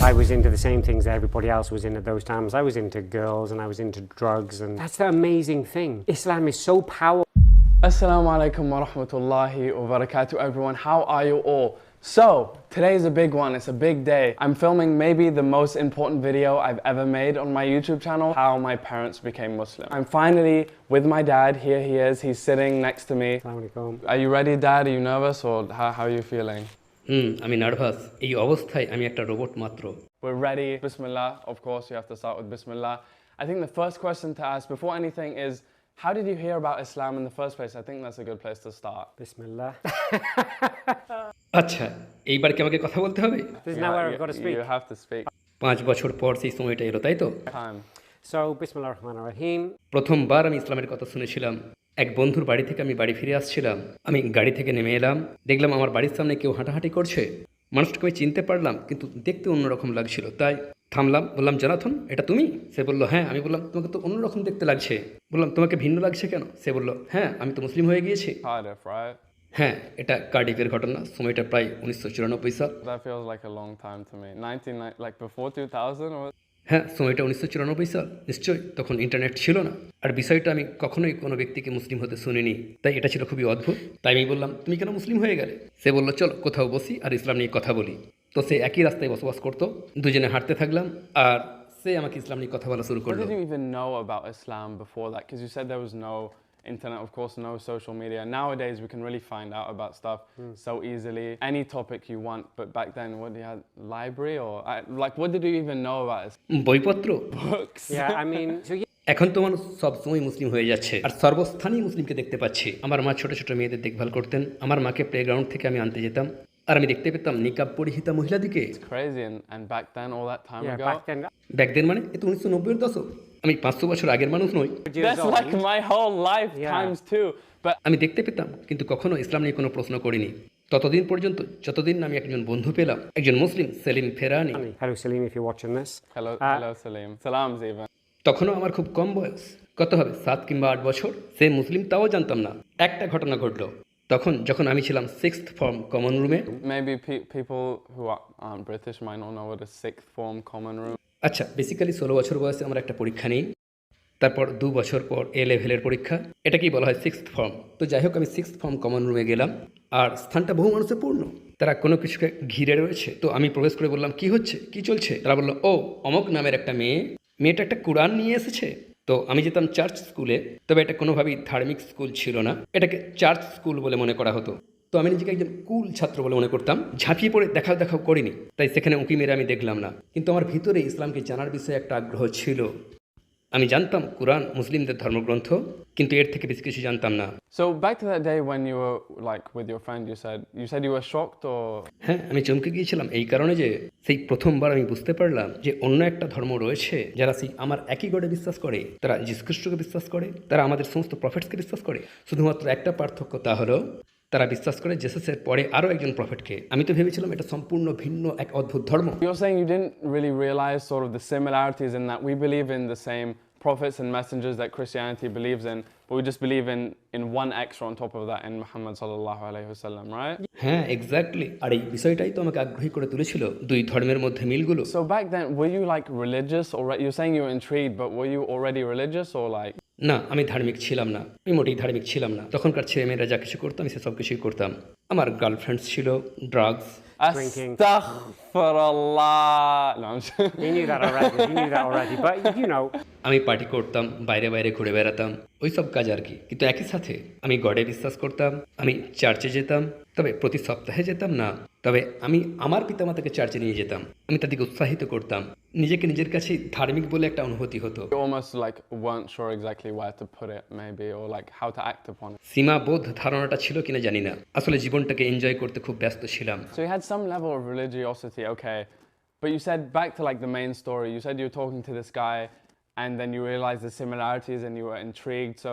I was into the same things that everybody else was in at those times. I was into girls and I was into drugs, and that's the amazing thing. Islam is so powerful. Assalamu alaikum wa rahmatullahi wa barakatuh, everyone. How are you all? So, today is a big one. It's a big day. I'm filming maybe the most important video I've ever made on my YouTube channel how my parents became Muslim. I'm finally with my dad. Here he is. He's sitting next to me. Assalamu. Are you ready, Dad? Are you nervous or how, how are you feeling? হুম আমি nervous এই অবস্থায় আমি একটা robot মাত্র We're ready. Bismillah. Of course, you have to start with Bismillah. I think the first question to ask before anything is how did you hear about Islam in the first place? I think that's a good place to start. Bismillah. আচ্ছা এইবার কি আমাকে কথা বলতে হবে This is now where I've got to speak. You have to speak. পাঁচ বছর পর সেই সময়টা এলো তাই তো Time. So, Bismillah ar-Rahman ar-Rahim. প্রথমবার আমি ইসলামের কথা শুনেছিলাম এক বন্ধুর বাড়ি থেকে আমি বাড়ি ফিরে আসছিলাম। আমি গাড়ি থেকে নেমে এলাম। দেখলাম আমার বাড়ির সামনে কেউ হাঁটাহাঁটি করছে। মানুষটাকে আমি চিনতে পারলাম কিন্তু দেখতে অন্যরকম লাগছিল। তাই থামলাম বললাম জনাথন এটা তুমি? সে বলল হ্যাঁ। আমি বললাম তোমাকে তো অন্যরকম দেখতে লাগছে। বললাম তোমাকে ভিন্ন লাগছে কেন? সে বলল হ্যাঁ আমি তো মুসলিম হয়ে গিয়েছি? হ্যাঁ এটা কার্ডিফের ঘটনা। সময়টা প্রায় উনিশশো চুরানব্বই সাল। That feels like a long time to me. 19, like before 2000 or হ্যাঁ সময়টা উনিশশো চুরানব্বই সাল। নিশ্চয়ই তখন ইন্টারনেট ছিল না। আর বিষয়টা আমি কখনোই কোনো ব্যক্তিকে মুসলিম হতে শুনিনি। তাই এটা ছিল খুবই অদ্ভুত। তাই আমি বললাম তুমি কেন মুসলিম হয়ে গেলে? সে বলল চল কোথাও বসি আর ইসলাম নিয়ে কথা বলি। তো সে একই রাস্তায় বসবাস করতো। দুজনে হাঁটতে থাকলাম আর সে আমাকে ইসলাম নিয়ে কথা বলা শুরু করল। Internet, of course, no social media. Nowadays, we can really find out about stuff mm. so easily. Any topic you want, but back then, what do you have? Library or I, like, what did you even know about? বইপত্র Books. Yeah, I mean, so yeah. এখন তো মানুষ সবসময় মুসলিম হয়ে যাচ্ছে আর সর্বস্থানেই মুসলিমকে দেখতে পাচ্ছি আমার মা ছোট ছোট মেয়েদের দেখভাল করতেন আমার মাকে প্লেগ্রাউন্ড থেকে আমি আনতে যেতাম আর আমি দেখতে পেতাম নিকাব পরিহিতা মহিলাদিকে Crazy. And, and back then, all that time Yeah, ago. back then, ব্যাকদের মানে এ তো উনিশশো নব্বইয়ের দশক আমি পাঁচশো বছর আগের মানুষ নই। আমি দেখতে পেতাম কিন্তু কখনো ইসলাম নিয়ে কোনো প্রশ্ন করিনি। ততদিন পর্যন্ত যতদিন আমি একজন বন্ধু পেলাম একজন মুসলিম সেলিম ফেরানি। তখনও আমার খুব কম বয়স। কত হবে সাত কিংবা আট বছর? সে মুসলিম তাও জানতাম না। একটা ঘটনা ঘটলো। তখন যখন আমি ছিলাম সিক্স ফর্ম কমন রুমে maybe people who R British my no no sixth form common room আচ্ছা বেসিক্যালি ষোলো বছর বয়সে আমার একটা পরীক্ষা নেই, তারপর দু বছর পর এ লেভেলের পরীক্ষা, এটাকেই বলা হয় সিক্সথ ফর্ম তো যাই হোক আমি সিক্সথ ফর্ম কমন রুমে গেলাম, আর স্থানটা বহু মানুষে পূর্ণ, তারা কোনো কিছুকে ঘিরে রয়েছে। তো আমি প্রবেশ করে বললাম, কি হচ্ছে? কি চলছে? তারা বলল, ও, অমক নামের একটা মেয়ে, মেয়েটা একটা কোরআন নিয়ে এসেছে। তো আমি যেতাম চার্চ স্কুলে তবে এটা কোনোভাবেই ধার্মিক স্কুল ছিল না, এটাকে চার্চ স্কুল বলে মনে করা হতো। তো আমি নিজেকে একজন কুল ছাত্র বলে মনে করতাম। ঝাঁপিয়ে পড়ে দেখাও দেখাও করিনি তাই সেখানে উঁকি মেরে আমি দেখলাম না। কিন্তু আমার ভিতরে ইসলামকে জানার বিষয়ে একটা আগ্রহ ছিল। আমি জানতাম কোরআন মুসলিমদের ধর্মগ্রন্থ কিন্তু এর থেকে বেশি কিছু জানতাম না। So back to that day when you were like with your friend, you said you said you were shocked or? হ্যাঁ আমি চমকে গিয়েছিলাম এই কারণে যে সেই প্রথমবার আমি বুঝতে পারলাম যে অন্য একটা ধর্ম রয়েছে যারা সেই আমার একই গডে বিশ্বাস করে তারা যীশুখ্রিস্টকে বিশ্বাস করে তারা আমাদের সমস্ত প্রফেটসকে বিশ্বাস করে। শুধুমাত্র একটা পার্থক্য তা হলো তারা বিশ্বাস করে জেসাসের পরে আরও একজন প্রফেটকে আমি তো ভেবেছিলাম এটা সম্পূর্ণ ভিন্ন এক অদ্ভুত ধর্ম you're saying you didn't really realize sort of the similarities in that we believe in the same prophets and messengers that Christianity believes in, but we just believe in in one extra on top of that in Muhammad sallallahu alaihi wasallam, right? হ্যাঁ exactly আর এই বিষয়টাই তো আমাকে আগ্রহী করে তুলেছিল দুই ধর্মের মধ্যে মিলগুলো So back then, were you like religious or you're saying you were intrigued, but were you already religious or like না আমি ধার্মিক ছিলাম না। আমি মোটেই ধার্মিক ছিলাম না। তখনকার ছেলে মেয়েরা যা কিছু করতাম সে সব কিছুই করতাম। আমার গার্লফ্রেন্ডস ছিল ড্রাগস আমি পার্টি করতাম বাইরে বাইরে ঘুরে বেড়াতাম ওই সব কাজ আর কি। কিন্তু একই সাথে আমি গডে বিশ্বাস করতাম আমি চার্চে যেতাম তবে প্রতি সপ্তাহে যেতাম না। তবে আমি আমার পিতামাতাকে চার্চে নিয়ে যেতাম। আমি তাদেরকে উৎসাহিত করতাম। নিজেকে নিজের কাছে ধার্মিক বলে একটা অনুভূতি হতো। সীমা বোধ ধারণাটা ছিল কিনা জানি না। আসলে জীবনটাকে এনজয় করতে খুব ব্যস্ত ছিলাম। So had some level of religiosity okay but you said back to like the main story you said you talking to this guy and then you realized the similarities and you were intrigued. So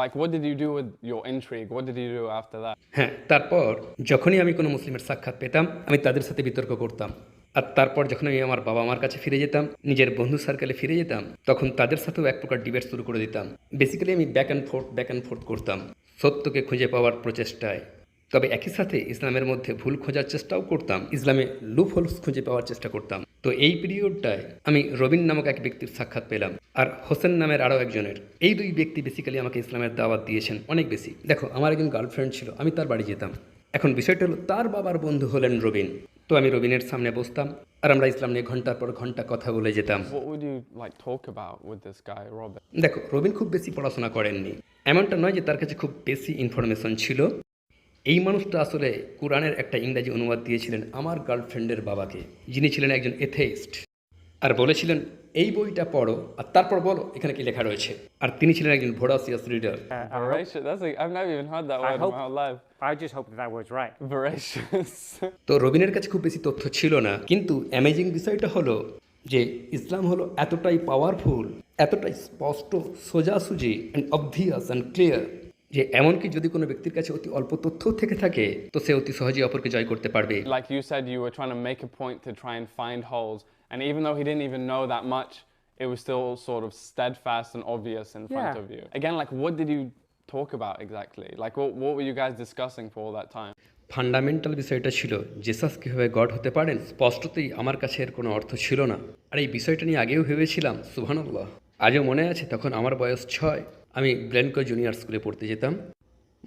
like, what did you do with your intrigue? What did you do after that? হ্যাঁ তারপর যখনই আমি কোনো মুসলিমের সাক্ষাৎ পেতাম, আমি তাদের সাথে বিতর্ক করতাম আর তারপর যখন আমি আমার বাবা মার কাছে ফিরে যেতাম, নিজের বন্ধু সার্কেলে ফিরে যেতাম, তখন তাদের সাথেও এক প্রকার ডিবেট শুরু করে দিতাম বেসিক্যালি আমি back and forth back and forth করতাম, সত্যকে খুঁজে পাওয়ার প্রচেষ্টায় তবে একই সাথে ইসলামের মধ্যে ভুল খোঁজার চেষ্টাও করতাম, ইসলামে লুপ হোলস খুঁজে পাওয়ার চেষ্টা করতাম তো এই পিরিয়ডটায় আমি রবিন নামক এক ব্যক্তির সাক্ষাৎ পেলাম আর হোসেন নামের আরও একজনের। এই দুই ব্যক্তি বেসিক্যালি আমাকে ইসলামের দাওয়াত দিয়েছেন অনেক বেশি। দেখো আমার একজন গার্লফ্রেন্ড ছিল আমি তার বাড়ি যেতাম। এখন বিষয়টা হলো তার বাবার বন্ধু হলেন রবিন। তো আমি রবিনের সামনে বসতাম আর আমরা ইসলাম নিয়ে ঘণ্টার পর ঘণ্টা কথা বলে যেতাম। দেখো রবিন খুব বেশি পড়াশোনা করেননি। এমনটা নয় যে তার কাছে খুব বেশি ইনফরমেশন ছিল। এই মানুষটা আসলে কোরআনের একটা ইংরাজি অনুবাদ দিয়েছিলেন আমার গার্লফ্রেন্ডের বাবাকে যিনি ছিলেন একজন এথেইস্ট। আর বলেছিলেন এই বইটা পড়ো আর তারপর বলো এখানে কি লেখা রয়েছে। আর তিনি ছিলেন একজন ভোরাসিয়াস রিডার. তো রবিনের কাছে খুব বেশি তথ্য ছিল না কিন্তু অ্যামেজিং বিষয়টা হলো যে ইসলাম হলো এতটাই পাওয়ারফুল এতটাই স্পষ্ট সোজাসুজি অ্যান্ড অবভিয়াস অ্যান্ড ক্লিয়ার যে এমনকি যদি কোনো ব্যক্তির কাছে অতি অল্প তথ্য থেকে থাকে তো সে অতি সহজেই অপরকে জয় করতে পারবে। Like you said you were trying to make a point to try and find holes and even though he didn't even know that much it was still sort of steadfast and obvious in front of you again like what did you talk about exactly like what what were you guys discussing for all that time fundamental বিষয়টা ছিল Jesus কীভাবে god হতে পারেন স্পষ্টতেই আমার কাছে এর কোনো অর্থ ছিল না। আর এই বিষয়টা নিয়ে আগেও ভেবেছিলাম সুহানুল্লাহ আজও মনে আছে তখন আমার বয়স ছয়। আমি ব্লেনকো জুনিয়র স্কুলে পড়তে যেতাম।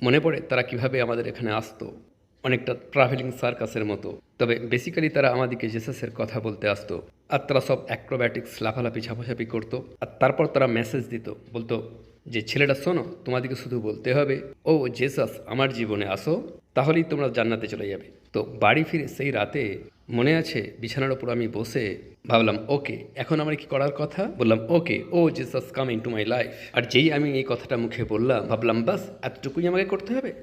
মনে পড়ে তারা কীভাবে আমাদের এখানে আসতো। অনেকটা ট্রাভেলিং সার্কাসের মতো। তবে বেসিক্যালি তারা আমাদেরকে জেসাসের কথা বলতে আসতো। আর তারা সব অ্যাক্রোব্যাটিক্স লাফালাফি, ঝাপাঝাপি করতো। আর তারপর তারা মেসেজ দিত। বলতো, যে ছেলেটা শোনো, তোমাদেরকে শুধু বলতে হবে, ও জেসাস আমার জীবনে আসো, তাহলেই তোমরা জান্নাতে চলে যাবে। তো বাড়ি ফিরে সেই রাতে মনে আছে? বিছানার ওপর আমি বসে ভাবলাম, ওকে, এখন আমার কি করার কথা? বললাম, okay, oh Jesus, coming to my life. আর যেই আমি এই কথাটা মুখে বললাম, ভাবলাম, বাস, এতটুকুই আমাকে করতে হবে?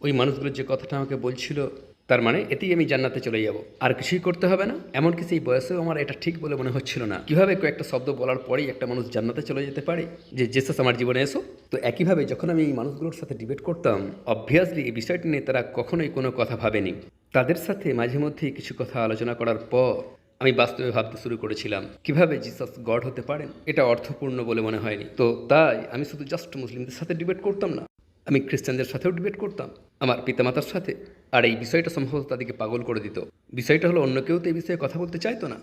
ওই মানুষগুলো যে কথাটা আমাকে বলছিল, তার মানে এতেই আমি জান্নাতে চলে যাব। আর কিছুই করতে হবে না? এমনকি সেই বয়সেও আমার এটা ঠিক বলে মনে হচ্ছিল না। কীভাবে কয়েকটা শব্দ বলার পরেই একটা মানুষ জান্নাতে চলে যেতে পারে? যে জেসাস আমার জীবনে এসো। তো একইভাবে যখন আমি এই মানুষগুলোর সাথে ডিবেট করতাম অবভিয়াসলি এই বিষয়টি নিয়ে তারা কখনোই কোনো কথা ভাবেনি। তাদের সাথে মাঝে মধ্যেই কিছু কথা আলোচনা করার পর আমি বাস্তবে ভাবতে শুরু করেছিলাম, কীভাবে জিসাস গড হতে পারেন? এটা অর্থপূর্ণ বলে মনে হয়নি। তো তাই আমি শুধু জাস্ট মুসলিমদের সাথে ডিবেট করতাম না, আমি খ্রিস্টানদের সাথেও ডিবেট করতাম, আমার পিতামাতার সাথে। আর এই বিষয়টা সম্ভবত তাদেরকে পাগল করে দিত। বিষয়টা হলো, অন্য কেউ তো এই বিষয়ে কথা বলতে চাইতো না।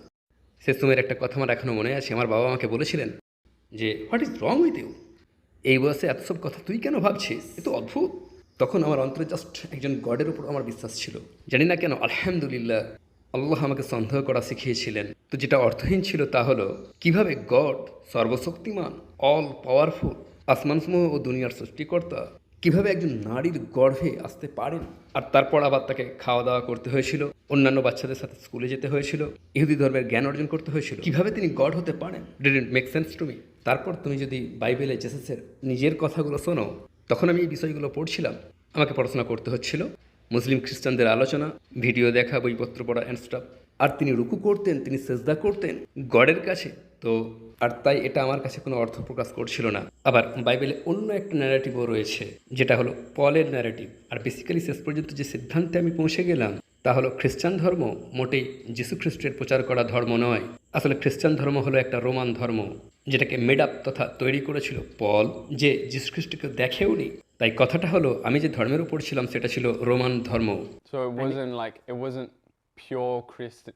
সে সময়ের একটা কথা আমার এখনও মনে আছে, আমার বাবা আমাকে বলেছিলেন যে what is wrong with you এই বয়সে এত সব কথা তুই কেন ভাবছিস? এ তো অদ্ভুত। তখন আমার অন্তরে জাস্ট একজন গডের উপর আমার বিশ্বাস ছিল। জানি না কেন, আলহামদুলিল্লাহ, আল্লাহ আমাকে সন্দেহ করা শিখিয়েছিলেন। তো যেটা অর্থহীন ছিল তা হলো, কীভাবে গড সর্বশক্তিমান অল পাওয়ারফুল আসমানসমূহ ও দুনিয়ার সৃষ্টিকর্তা, কীভাবে একজন নারীর গর্ভে আসতে পারেন? আর তারপর আবার তাকে খাওয়া দাওয়া করতে হয়েছিল, অন্যান্য বাচ্চাদের সাথে স্কুলে যেতে হয়েছিল, ইহুদি ধর্মের জ্ঞান অর্জন করতে হয়েছিল। কীভাবে তিনি গড হতে পারেন? Didn't make sense to me তারপর তুমি যদি বাইবেলে জেসাসের নিজের কথাগুলো শোনো, তখন আমি এই বিষয়গুলো পড়ছিলাম। আমাকে পড়াশোনা করতে হচ্ছিল। মুসলিম খ্রিস্টানদের আলোচনা, ভিডিও দেখা, বইপত্র পড়া অ্যান্ড স্টাফ আর তিনি রুকু করতেন, তিনি সেজদা করতেন গডের কাছে। তো, আর তাই এটা আমার কাছে কোনো অর্থ প্রকাশ করছিল না। আবার বাইবেলে অন্য একটা ন্যারেটিভও রয়েছে, যেটা হলো পলের ন্যারেটিভ আর বেসিক্যালি শেষ পর্যন্ত যে সিদ্ধান্তে আমি পৌঁছে গেলাম, তা হলো খ্রিস্টান ধর্ম মোটেই যীশু খ্রিস্টের প্রচার করা ধর্ম নয়। আসলে খ্রিস্টান ধর্ম হলো একটা রোমান ধর্ম, যেটাকে মেড আপ তথা তৈরি করেছিল পল, যে যীশু খ্রিস্টকে দেখেওনি তাই কথাটা হলো আমি যে ধর্মের উপর ছিলাম সেটা ছিল রোমান ধর্ম So it wasn't like, it wasn't pure Christ-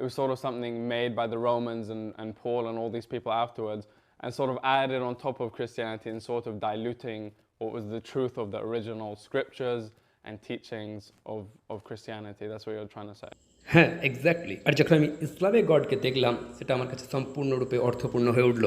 It was sort of something made by the Romans and, and Paul and all these people afterwards and sort of added on top of Christianity and sort of diluting what was the truth of the original scriptures and teachings of, of Christianity. That's what you're trying to say. হ্যাঁ exactly আর যখন আমি ইসলামে গডকে দেখলাম সেটা আমার কাছে সম্পূর্ণরূপে অর্থপূর্ণ হয়ে উঠল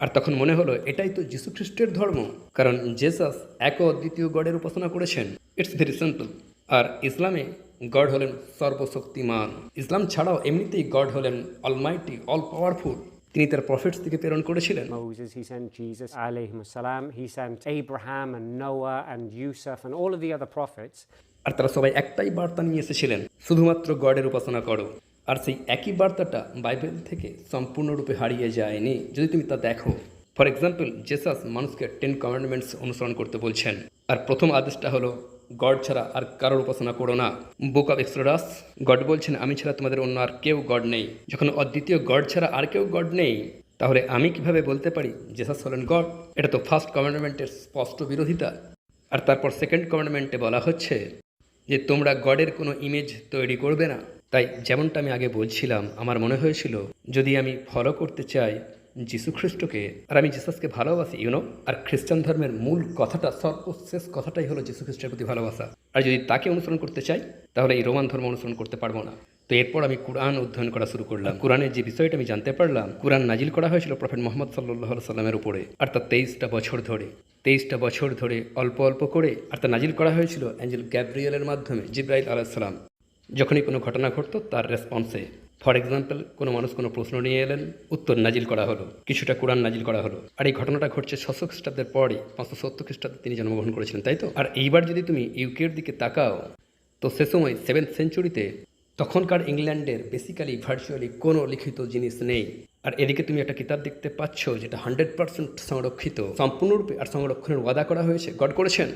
আর তখন মনে হলো এটাই তো যীশু খ্রিস্টের ধর্ম। কারণ জেসাস এক অদ্বিতীয় গডের উপাসনা করেছেন। ইটস ভেরি সিম্পল আর ইসলামে গড হলেন সর্বশক্তিমান। ইসলাম ছাড়াও এমনিতেই গড হলেন অলমাইটি অল পাওয়ারফুল তিনি তার প্রফিটস থেকে প্রেরণ করেছিলেন। Moses, he sent Jesus, alayhi salam. He sent Abraham and Noah and Yusuf and all of the other prophets. আর তারা সবাই একটাই বার্তা নিয়ে এসেছিলেন শুধুমাত্র গডের উপাসনা করো। আর সেই একই বার্তাটা বাইবেল থেকে সম্পূর্ণরূপে হারিয়ে যায়নি। যদি তুমি তা দেখো ফর এক্সাম্পল জেসাস মানুষকে টেন কমান্ডমেন্টস অনুসরণ করতে বলছেন। আর প্রথম আদেশটা হলো গড ছাড়া আর কারোর উপাসনা করো না। বুক অফ এক্সট্রাস গড বলছেন, আমি ছাড়া তোমাদের অন্য আর কেউ গড নেই। যখন অদ্বিতীয় গড ছাড়া আর কেউ গড নেই? তাহলে আমি কীভাবে বলতে পারি জেসাস হলেন গড এটা তো ফার্স্ট কমান্ডমেন্টের স্পষ্ট বিরোধিতা। আর তারপর সেকেন্ড কমান্ডমেন্টে বলা হচ্ছে যে, তোমরা গডের কোনো ইমেজ তৈরি করবে না। তাই যেমনটা আমি আগে বলছিলাম, আমার মনে হয়েছিল, যদি আমি ফলো করতে চাই যীশু খ্রিস্টকে, আর আমি জিসাসকে ভালোবাসি ইউনো আর খ্রিস্টান ধর্মের মূল কথাটা, সর্বশেষ কথাটাই হলো যীশু খ্রিস্টের প্রতি ভালোবাসা। আর যদি তাকে অনুসরণ করতে চাই, তাহলে এই রোমান ধর্ম অনুসরণ করতে পারব না। তো এরপর আমি কোরআন অধ্যয়ন করা শুরু করলাম। কোরআনের যে বিষয়টা আমি জানতে পারলাম, কোরআন নাজিল করা হয়েছিল প্রফেট মোহাম্মদ সাল্লাহ সাল্লামের উপরে। আর তার তেইশটা বছর ধরে, তেইশটা বছর ধরে অল্প অল্প করে, আর তা নাজিল করা হয়েছিল অ্যাঞ্জেল গ্যাব্রিয়েলের মাধ্যমে, জিব্রাইল আলাইসালাম যখনই কোনো ঘটনা ঘটতো, তার রেসপন্সে ফর এক্সাম্পল কোনো মানুষ কোনো প্রশ্ন নিয়ে এলেন, উত্তর নাজিল করা হলো, কিছুটা কোরআন নাজিল করা হলো। আর এই ঘটনাটা ঘটছে ছশো খ্রিস্টাব্দের পরে পাঁচশো সত্তর খ্রিস্টাব্দে তিনি জন্মগ্রহণ করেছিলেন, তাই তো? আর এইবার যদি তুমি ইউকের দিকে তাকাও, তো সে সময় সেভেন্থ সেঞ্চুরিতে তখনকার ইংল্যান্ডের বেসিক্যালি ভার্চুয়ালি কোনো লিখিত জিনিস নেই। আর এদিকে তুমি একটা কিতাব দেখতে পাচ্ছ, যেটা হান্ড্রেড পার্সেন্ট সংরক্ষিত, সম্পূর্ণরূপে আর সংরক্ষণের ওয়াদা করা হয়েছে। গড করেছেন?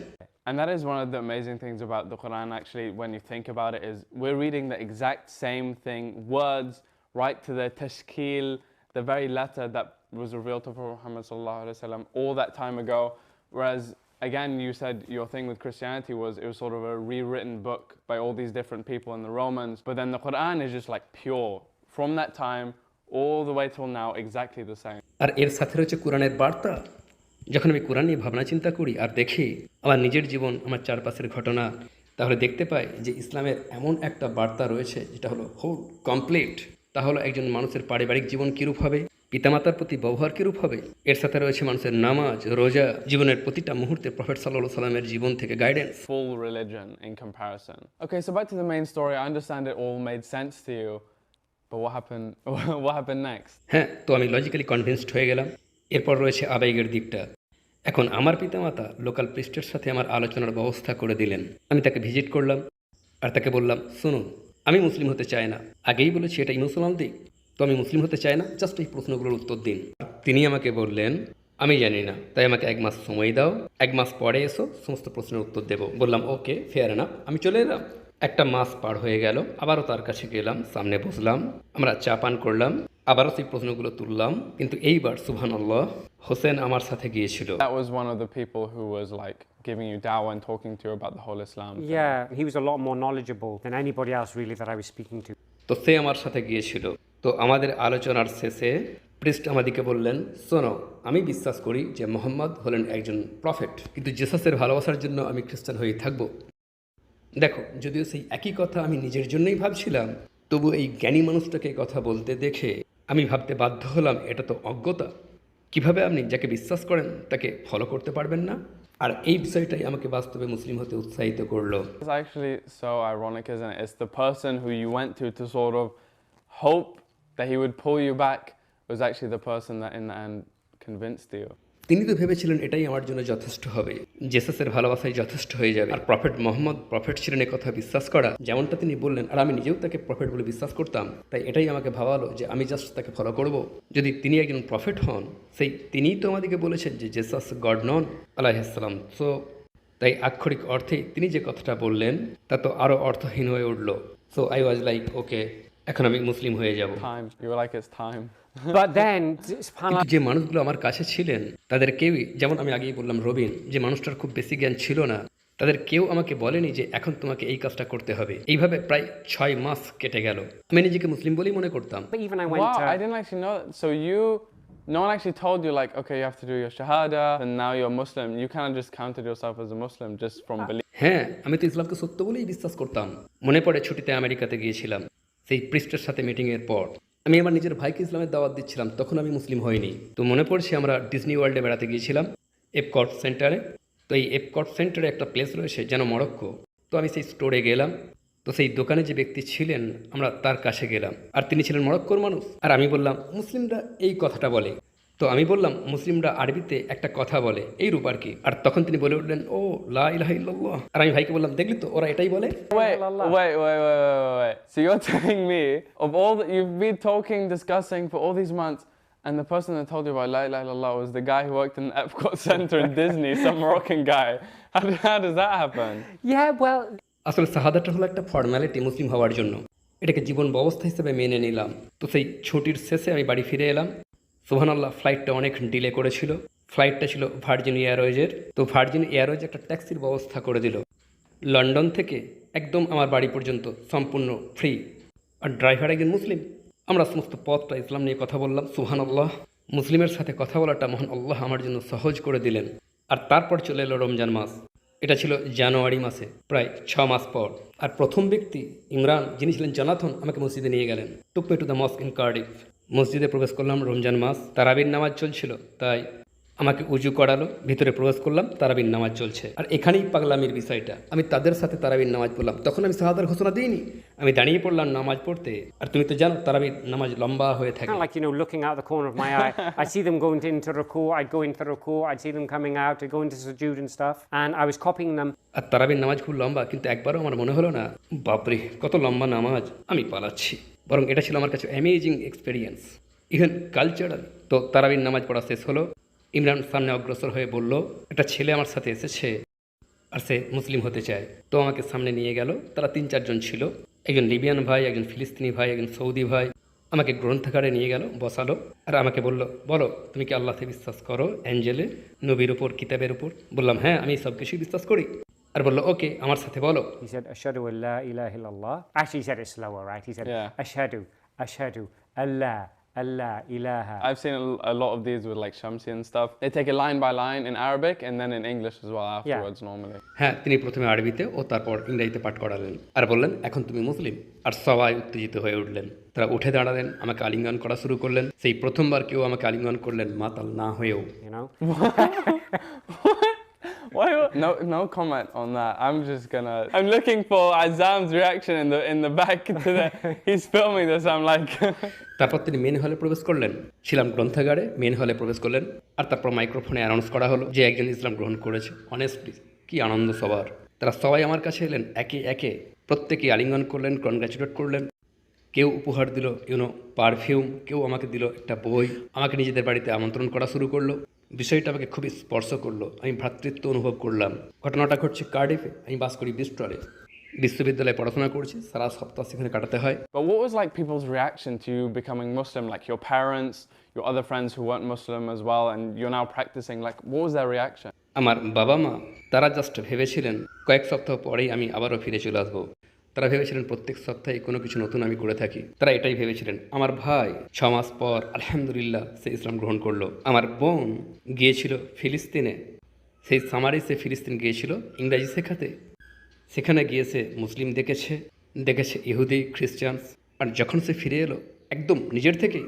And that is one of the amazing things about the Quran, actually, when you think about it, is we're reading the exact same thing, words, right to the tashkil, the very letter that was revealed to Prophet Muhammad sallallahu alaihi wasallam all that time ago. Whereas, again, you said your thing with Christianity was it was sort of a rewritten book by all these different people and the Romans. But then the Quran is just like pure. From that time all the way till now, exactly the same. আর এর সাথে রয়েছে কোরআনের বার্তা যখন আমি কোরআন নিয়ে ভাবনা চিন্তা করি আর দেখি আমার নিজের জীবন আমার চারপাশের ঘটনা তাহলে দেখতে পাই যে ইসলামের এমন একটা বার্তা রয়েছে যেটা হলো হোল কমপ্লিট তা হলো একজন মানুষের পারিবারিক জীবন কীরূপ হবে পিতামাতার প্রতি ব্যবহার কীরূপ হবে এর সাথে রয়েছে মানুষের নামাজ রোজা জীবনের প্রতিটা মুহূর্তে প্রফেট সাল্লাহ সাল্লামের জীবন থেকে guidance full religion in comparison. Okay, so back to the main story. I understand it all made sense to you, but what happened? what happened next? হ্যাঁ তো আমি লজিক্যালি কনভিন্সড হয়ে গেলাম এরপর রয়েছে আবেগের দিকটা এখন আমার পিতামাতা লোকাল প্রিস্টের সাথে আমার আলোচনার ব্যবস্থা করে দিলেন। আমি তাকে ভিজিট করলাম আর তাকে বললাম, শুনুন, আমি মুসলিম হতে চাই না। আগেই বলেছি, এটা ইমোশনাল দিক। তো আমি মুসলিম হতে চাই না জাস্ট এই প্রশ্নগুলোর উত্তর দিন। তিনি আমাকে বললেন, আমি জানি না, তাই আমাকে এক মাস সময় দাও, এক মাস পরে এসো, সমস্ত প্রশ্নের উত্তর দেবো। বললাম, ওকে ফেয়ার না আমি চলে এলাম। একটা মাস পার হয়ে গেল, আবারও তার কাছে গেলাম, সামনে বসলাম, আমরা চা পান করলাম আবারও সেই প্রশ্নগুলো তুললাম কিন্তু এইবার সুবহান আল্লাহ হোসেন আমার সাথে গিয়েছিল That was one of the people who was like giving you dawah and talking to you about the whole Islam. thing. Yeah, he was a lot more knowledgeable than anybody else really that I was speaking to. তো সে আমার সাথে গিয়েছিল তো আমাদের আলোচনার শেষে priest আমাদিকে বললেন শোনো আমি বিশ্বাস করি যে মোহাম্মদ হলেন একজন প্রফেট কিন্তু জেসাসের ভালোবাসার জন্য আমি খ্রিস্টান হয়েই থাকব দেখো যদিও সেই একই কথা আমি নিজের জন্যই ভাবছিলাম তবু এই জ্ঞানী মানুষটাকে কথা বলতে দেখে আমি ভাবতে বাধ্য হলাম এটা তো অজ্ঞতা কীভাবে আপনি যাকে বিশ্বাস করেন তাকে ফলো করতে পারবেন না আর এই বিষয়টাই আমাকে বাস্তবে মুসলিম হতে উৎসাহিত করল actually so ironic, isn't it? It's the person who you went to to sort of hope that he would pull you back was actually the person that in the end convinced you. তিনি তো ভেবেছিলেন এটাই আমার জন্য যথেষ্ট হবে জেসাসের ভালোবাসাই যথেষ্ট হয়ে যাবে। আর প্রফেট মোহাম্মদ, প্রফেট ছিলেন কথা বিশ্বাস করা, যেমনটা তিনি বললেন, আর আমি নিজেও তাকে প্রফেট বলে বিশ্বাস করতাম। তাই এটাই আমাকে ভাবালো যে আমি জাস্ট তাকে ফলো করব। যদি তিনি একজন প্রফেট হন, সেই তিনিই তো আমাদেরকে বলেছেন যে জেসাস গড নন আলাইসাল্লাম সো তাই আক্ষরিক অর্থে তিনি যে কথাটা বললেন, তা তো আরও অর্থহীন হয়ে উঠল। So I was like okay আমি মুসলিম হয়ে যাব Time. You were like, it's time. But then, subhanAllah, কিন্তু যে মানুষগুলো আমার কাছে ছিলেন তাদের কেউই যেমন আমি আগেই বললাম রবিন যে মানুষটার খুব বেশি জ্ঞান ছিল না তাদের কেউ আমাকে বলেনি যে এখন তোমাকে এই কাজটা করতে হবে এইভাবে প্রায় ছয় মাস কেটে গেল আমি নিজেকে মুসলিম বলেই মনে করতাম but even I went Wow, to. I didn't actually know that. So you, no one actually told you like, okay, you have to do your shahada, and now you're Muslim. You kind of just counted yourself as a Muslim just from belief. হ্যাঁ আমি তো ইসলামকে সত্য বলেই বিশ্বাস করতাম মনে পড়ে ছুটিতে আমেরিকাতে গিয়েছিলাম সেই পৃষ্ঠের সাথে মিটিংয়ের পর আমি আমার নিজের ভাইকে ইসলামের দাওয়াত দিচ্ছিলাম, তখন আমি মুসলিম হইনি। তো মনে পড়ছে আমরা ডিজনি ওয়ার্ল্ডে বেড়াতে গিয়েছিলাম এপকট সেন্টারে তো এই এপকট সেন্টারে একটা প্লেস রয়েছে, যেন মরক্কো। তো আমি সেই স্টোরে গেলাম, তো সেই দোকানে যে ব্যক্তি ছিলেন, আমরা তার কাছে গেলাম। আর তিনি ছিলেন মরক্কোর মানুষ। আর আমি বললাম, মুসলিমরা এই কথাটা বলে। তো আমি বললাম মুসলিমরা আরবিতে একটা কথা বলে এই রূপ আর কি আর তখন তিনি বলে উঠলেন ও লা ইলাহা ইল্লাল্লাহ আর আমি ভাইকে বললাম দেখলি তো ওরা এটাই বলে Wait, wait, wait, wait, wait. So you're telling me of all that you've been talking, discussing for all these months, and the person that told you about La ilaha illallah was the guy who worked in the Epcot Center in Disney, some Moroccan guy. How, did- how does that happen? Yeah, well, আসলে শাহাদাটা হলো একটা formality মুসলিম হওয়ার জন্য এটাকে জীবন ব্যবস্থা হিসেবে মেনে নিলাম তো সেই ছুটির শেষে আমি বাড়ি ফিরে এলাম সুবহানাল্লাহ ফ্লাইটটা অনেক ডিলে করেছিল। ফ্লাইটটা ছিল ভার্জিন এয়ারওয়েজের তো ভার্জিন এয়ারওয়েজ একটা ট্যাক্সির ব্যবস্থা করে দিল। লন্ডন থেকে একদম আমার বাড়ি পর্যন্ত সম্পূর্ণ ফ্রি আর ড্রাইভার একজন মুসলিম। আমরা সমস্ত পথটা ইসলাম নিয়ে কথা বললাম সুহান আল্লাহ মুসলিমের সাথে কথা বলাটা মহান আল্লাহ আমার জন্য সহজ করে দিলেন। আর তারপর চলে এলো রমজান মাস। এটা ছিল জানুয়ারি মাসে, প্রায় ছ মাস পর। আর প্রথম ব্যক্তি ইমরান, যিনি ছিলেন জনাথন, আমাকে মসজিদে নিয়ে গেলেন। Took me to the mosque in Cardiff. মসজিদে প্রবেশ করলাম রমজান মাস। তারাবির নামাজ চলছিল তাই আমাকে উজু করালো ভিতরে প্রবেশ করলাম তারাবির নামাজ চলছে। আর এখানেই পাগলামির বিষয়টা। আমি তাদের সাথে তারাবির নামাজ পড়লাম। তখন আমি সাহাদার ঘোষণা দিইনি। আমি দাঁড়িয়ে পড়লাম নামাজ পড়তে। আর তুমি তো জানো তারাবির নামাজ লম্বা হয়ে থাকে। Like, you know, looking out the corner of my eye. I'd see them going into ruku, I'd go into ruku, I'd see them coming out, I'd go into sujood and stuff. And I was copying them. আর তারাবির নামাজ খুব লম্বা কিন্তু একবারও আমার মনে হলো না বাপরে কত লম্বা নামাজ। আমি পালাচ্ছি। বরং এটা ছিল আমার কাছে অ্যামেজিং এক্সপিরিয়েন্স ইভেন কালচারাল তো তারাবির নামাজ পড়া শেষ হলো, ইমরান সামনে অগ্রসর হয়ে বলল, একটা ছেলে আমার সাথে এসেছে আর সে মুসলিম হতে চায়। তো আমাকে সামনে নিয়ে গেল, তারা তিন চারজন ছিল। একজন লিবিয়ান ভাই, একজন ফিলিস্তিনি ভাই, একজন সৌদি ভাই। আমাকে গ্রন্থাগারে নিয়ে গেল, বসালো আর আমাকে বলল, বলো, তুমি কি আল্লাহতে বিশ্বাস করো, অ্যাঞ্জেলে, নবীর উপর, কিতাবের উপর? বললাম হ্যাঁ আমি সব কিছুই বিশ্বাস করি। আর বলল ওকে আমার সাথে বলো। হি সেড আশহাদু আল্লা ইলাহা ইল্লাল্লাহ আচ্ছা he said it slower right he said আশহাদু আশহাদু like Samsi and line by line in Arabic and English হ্যাঁ তিনি প্রথমে আরবিতে ও তারপর ইংরেজিতে পাঠ করালেন আর বললেন এখন তুমি মুসলিম। আর সবাই উত্তেজিত হয়ে উঠলেন। তারা উঠে দাঁড়ালেন আমাকে আলিঙ্গন করা শুরু করলেন। সেই প্রথমবার কেউ আমাকে আলিঙ্গন করলেন মাতাল না হয়েও। You Why? No, no comment on that. I'm just gonna. I'm looking for Azam's reaction in the in the back to the. He's filming this. I'm like. তারপর তিনি মেন হলে প্রবেশ করলেন ছিলাম গ্রন্থাগারে মেন হলে প্রবেশ করলেন আর তারপর মাইক্রোফোনে অ্যানাউন্স করা হলো যে একজন ইসলাম গ্রহণ করেছে অনেস্টলি কি আনন্দ সবার তারা সবাই আমার কাছে এলেন একে একে প্রত্যেকে আলিঙ্গন করলেন কনগ্র্যাচুলেট করলেন কেউ উপহার দিল ইউনো পারফিউম কেউ আমাকে দিল একটা বই আমাকে নিজেদের বাড়িতে আমন্ত্রণ করা শুরু করল বিষয়টা আমাকে খুবই স্পর্শ করল আমি ভ্রাতৃত্ব অনুভব করলাম ঘটনাটা ঘটছে কার্ডিফে আমি বাস করি বিস্টলে বিশ্ববিদ্যালয়ে পড়াশোনা করছি সারা সপ্তাহ সেখানে কাটাতে হয় But what was like people's reaction to you becoming Muslim? Like your parents, your other friends who weren't Muslim as well, and you're now practicing. Like, what was their reaction? আমার বাবা মা তারা জাস্ট ভেবেছিলেন কয়েক সপ্তাহ পরেই আমি আবারও ফিরে চলে আসব তারা ভেবেছিলেন প্রত্যেক সপ্তাহে কোনো কিছু নতুন আমি করে থাকি। তারা এটাই ভেবেছিলেন। আমার ভাই ছ মাস পর আলহামদুলিল্লাহ সে ইসলাম গ্রহণ করল। আমার বোন গিয়েছিল ফিলিস্তিনে। সেই সামারে সে ফিলিস্তিন গিয়েছিল ইংরাজি শেখাতে। সেখানে গিয়ে সে মুসলিম দেখেছে দেখেছে ইহুদি, খ্রিস্টানস। আর যখন সে ফিরে এলো, একদম নিজের থেকেই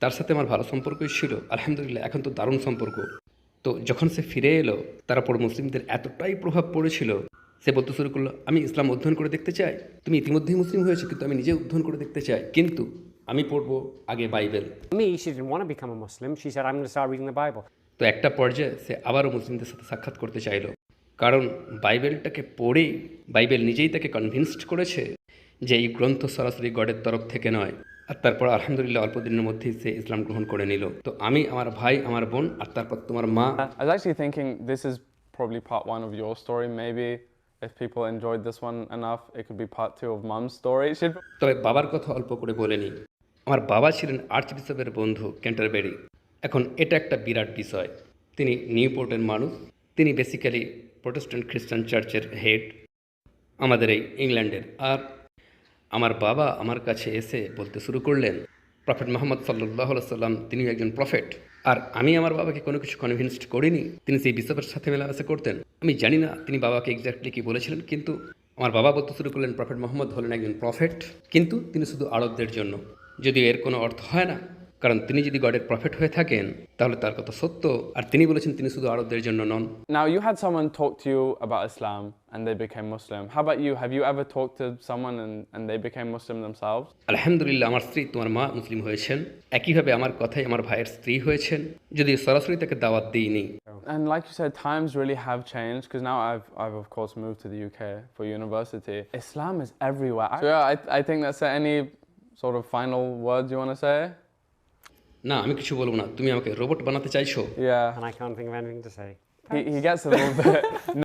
তার সাথে আমার ভালো সম্পর্কই ছিল। আলহামদুলিল্লাহ, এখন তো দারুণ সম্পর্ক। তো যখন সে ফিরে এলো, তার উপর মুসলিমদের এতটাই প্রভাব পড়েছিল সে বলতে শুরু করল আমি ইসলাম অধ্যয়ন করে দেখতে চাই। তুমি ইতিমধ্যেই মুসলিম হয়েছো কিন্তু আমি নিজে অধ্যয়ন করে দেখতে চাই। কিন্তু আমি পড়ব আগে Bible. Me, she didn't want to become a Muslim. She said, I'm going to start reading the Bible. তো একটা পর্যায়ে সে আবারও মুসলিমদের সাথে সাক্ষাৎ করতে চাইলো। কারণ বাইবেলটাকে পড়েই বাইবেল নিজেই তাকে কনভিন্সড করেছে যে এই গ্রন্থ সরাসরি গডের তরফ থেকে নয়। আর তারপর আলহামদুলিল্লাহ অল্প দিনের মধ্যেই সে ইসলাম গ্রহণ করে নিল। তো আমি আমার ভাই আমার বোন আর তারপর তোমার মা। I was actually thinking this is probably part one of your story. Maybe. If people enjoyed this one enough, it could be part two of Mum's story. তবে বাবার কথা অল্প করে বলে নিই। আমার বাবা ছিলেন আর্চ বিশপের বন্ধু ক্যান্টারবেরি। এখন এটা একটা বিরাট বিষয়। তিনি নিউপোর্টের মানুষ। তিনি বেসিক্যালি প্রোটেস্ট্যান্ট খ্রিস্টান চার্চের হেড আমাদের এই ইংল্যান্ডের। আর আমার বাবা আমার কাছে এসে বলতে শুরু করলেন প্রফেট মোহাম্মদ সাল্লাহ সাল্লাম তিনি একজন প্রফেট আর আমি আমার বাবাকে কোনো কিছু কনভিনসড করিনি। তিনি সেই বিশপের সাথে মেলামেশা করতেন। আমি জানি না তিনি বাবাকে এক্স্যাক্টলি কী বলেছিলেন, কিন্তু আমার বাবা বলতে শুরু করলেন, প্রফেট মোহাম্মদ হলেন একজন প্রফেট কিন্তু তিনি শুধু আরবদের জন্য। যদিও এর কোনো অর্থ হয় না কারণ তিনি যদি গডের প্রফেট হয়ে থাকেন তাহলে তার কথা সত্য আর তিনি বলেছেন তিনি শুধু আরবদের জন্য নন now you had someone talk to you about Islam and they became Muslim. How about you? Have you ever talked to someone and, and they became Muslim themselves? আলহামদুলিল্লাহ আমার স্ত্রী তোমার মা মুসলিম হয়েছেন একইভাবে আমার কথাই আমার ভাইয়ের স্ত্রী হয়েছেন যদি সরাসরি তাকে দাওয়াত দিইনি And like you said, times really have changed because now I've, I've of course moved to the UK for university. Islam is everywhere. So yeah, I, I think that's uh, any sort of final words you want to say? না আমি কিছু বলবো না তুমি আমাকে robot বানাতে চাইছো Yeah, And I can't think of anything to say. he, he gets a little bit